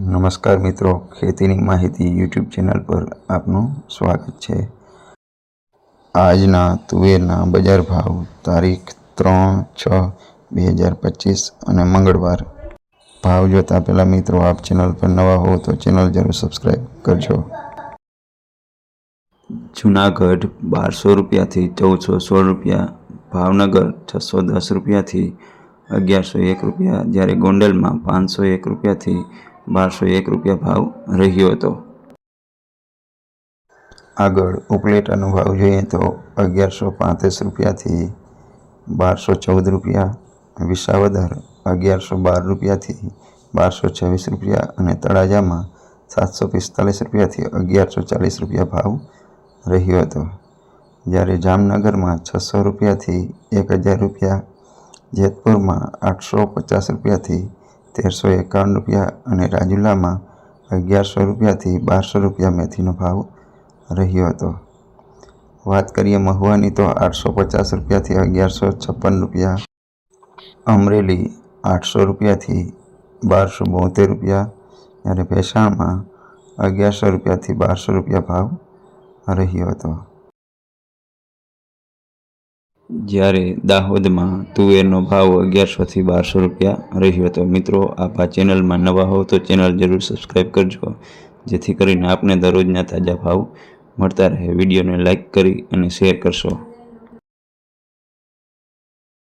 નમસ્કાર મિત્રો, ખેતીની માહિતી યુટ્યુબ ચેનલ પર આપનું સ્વાગત છે. આજના તુવેરના બજાર ભાવ તારીખ ત્રણ છ બે હજાર પચીસ અને મંગળવાર. ભાવ જોતા પહેલાં મિત્રો, આપ ચેનલ પર નવા હો તો ચેનલ જરૂર સબસ્ક્રાઈબ કરજો. જુનાગઢ બારસો રૂપિયાથી ચૌદસો સોળ રૂપિયા, ભાવનગર છસો દસ રૂપિયાથી અગિયારસો એક રૂપિયા, જ્યારે ગોંડલમાં પાંચસો એક રૂપિયાથી બારસો એક રૂપિયા ભાવ રહ્યો હતો. આગળ ઉપલેટાનો ભાવ જોઈએ તો અગિયારસો પાંત્રીસ રૂપિયાથી બારસો ચૌદ રૂપિયા, વિસાવદર અગિયારસો બાર રૂપિયાથી બારસો છવ્વીસ રૂપિયા અને તળાજામાં સાતસો પિસ્તાલીસ રૂપિયાથી અગિયારસો ચાલીસ રૂપિયા ભાવ રહ્યો હતો. જ્યારે જામનગરમાં છસો રૂપિયાથી એક હજાર રૂપિયા, જેતપુરમાં આઠસો પચાસ રૂપિયાથી તેરસો એકાવન રૂપિયા અને રાજુલામાં અગિયારસો રૂપિયાથી બારસો રૂપિયા મેથીનો ભાવ રહ્યો હતો. વાત કરીએ મહુવાની તો આઠસો પચાસ રૂપિયાથી અગિયારસો છપ્પન રૂપિયા, અમરેલી આઠસો રૂપિયાથી બારસો બોતેર રૂપિયા જ્યારે ભેસાણમાં અગિયારસો રૂપિયાથી બારસો રૂપિયા ભાવ રહ્યો હતો. જ્યારે દાહોદમાં તુવેરનો ભાવ અગિયારસોથી બારસો રૂપિયા રહ્યો હતો. મિત્રો, આપ આ ચેનલમાં નવા હો તો ચેનલ જરૂર સબસ્ક્રાઈબ કરજો, જેથી કરીને આપને દરરોજના તાજા ભાવ મળતા રહે. વિડીયોને લાઇક કરી અને શેર કરશો.